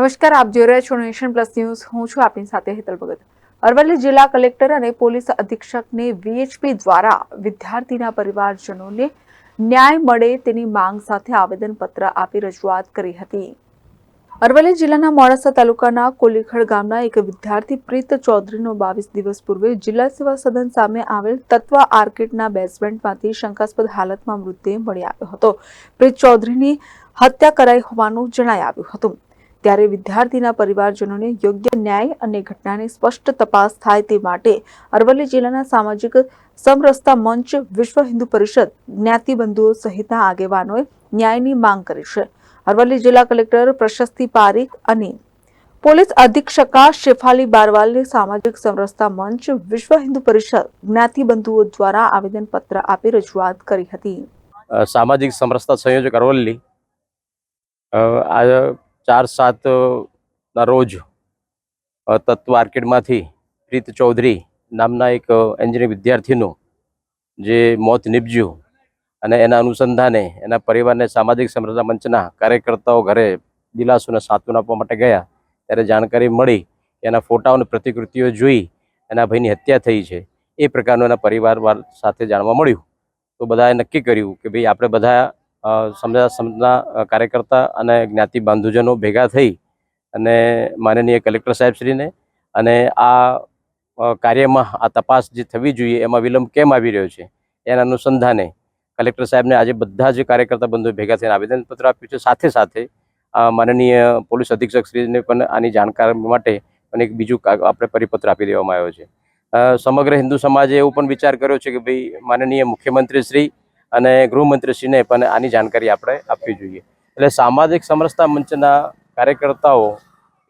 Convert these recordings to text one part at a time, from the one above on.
નમસ્કાર, આપ જોઈ રહ્યા છો નેશન પ્લસ ન્યૂઝ. હું છું આપની સાથે હેતલ ભગત. અરવલ્લી જિલ્લા કલેક્ટર અને પોલીસ અધિક્ષકને વીએચપી દ્વારા વિદ્યાર્થીના પરિવારજનોને ન્યાય મળે તેની માંગ સાથે આવેદનપત્ર આપી રજૂઆત કરી હતી. અરવલ્લી જિલ્લાના મોડાસા તાલુકાના કોલીખડ ગામના એક વિદ્યાર્થી પ્રીત ચૌધરીનો બાવીસ દિવસ પૂર્વે જિલ્લા સેવા સદન સામે આવેલ તત્વ આર્કેટના બેઝમેન્ટમાંથી શંકાસ્પદ હાલતમાં મૃતદેહ મળી આવ્યો હતો. પ્રીત ચૌધરીની હત્યા કરાઈ હોવાનું જણાઈ આવ્યું હતું. ત્યારે વિદ્યાર્થીના પરિવારજનોને યોગ્ય ન્યાય અને ઘટનાની સ્પષ્ટ તપાસ થાય તે માટે અરવલ્લી જિલ્લાના સામાજિક સમરસતા મંચ વિશ્વ હિન્દુ પરિષદ જ્ઞાતિબંધુઓ સહિતના આગેવાનોએ ન્યાયની માંગ કરી છે. અરવલ્લી જિલ્લા કલેક્ટર પ્રશસ્તિ પારીખ અને પોલીસ અધિક્ષકા શેફાલી બારવાલને સામાજિક સમરસતા મંચ વિશ્વ હિન્દુ પરિષદ જ્ઞાતિબંધુઓ દ્વારા આવેદનપત્ર આપી રજૂઆત કરી હતી. સામાજિક સમરસતા સંયોજક અરવલ્લી. ચાર સાત ના રોજ તત્વ આર્કેડમાંથી પ્રીત ચૌધરી નામના એક એન્જિનિયરિંગ વિદ્યાર્થીનું જે મોત નીપજ્યું અને એના અનુસંધાને એના પરિવારને સામાજિક સમરસતા મંચના કાર્યકર્તાઓ ઘરે દિલાસોને સાંત્વન આપવા માટે ગયા. ત્યારે જાણકારી મળી એના ફોટાઓ પ્રતિકૃતિઓ જોઈ એના ભાઈની હત્યા થઈ છે. એ પ્રકારનું એના પરિવાર સાથે જાણવા મળ્યું. તો બધાએ નક્કી કર્યું કે ભાઈ આપણે બધા સમજા સમજના કાર્યકર્તા અને જ્ઞાતિ બાંધુજનો ભેગા થઈ અને માનનીય કલેક્ટર સાહેબશ્રીને અને આ કાર્યમાં આ તપાસ જે થવી જોઈએ એમાં વિલંબ કેમ આવી રહ્યો છે એના અનુસંધાને કલેક્ટર સાહેબને આજે બધા જ કાર્યકર્તા બંધુઓ ભેગા થઈને આવેદનપત્ર આપ્યું છે. સાથે સાથે માનનીય પોલીસ અધિક્ષક શ્રીને પણ આની જાણકારી માટે અને એક બીજું આપણે પરિપત્ર આપી દેવામાં આવ્યો છે. સમગ્ર હિન્દુ સમાજે એવું પણ વિચાર કર્યો છે કે ભાઈ માનનીય મુખ્યમંત્રી શ્રી અને ગૃહમંત્રીશ્રીને પણ આની જાણકારી આપણે આપવી જોઈએ. એટલે સામાજિક સમરસતા મંચના કાર્યકર્તાઓ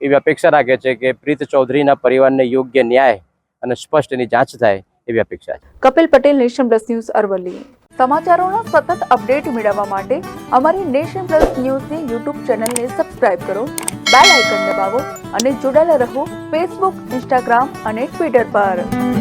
એવી અપેક્ષા રાખે છે કે પ્રીત ચૌધરીના પરિવારને યોગ્ય ન્યાય અને સ્પષ્ટ એની જાંચ થાય એવી અપેક્ષા છે. Kapil Patel, nation plus news, Aravalli. સમાચારોના સતત અપડેટ મેળવવા માટે અમારી નેશન પ્લસ ન્યૂઝની યુટ્યુબ ચેનલને સબસ્ક્રાઇબ કરો, બેલ આઇકન દબાવો અને જોડાયેલા રહો ફેસબુક, ઇન્સ્ટાગ્રામ અને ટ્વિટર પર.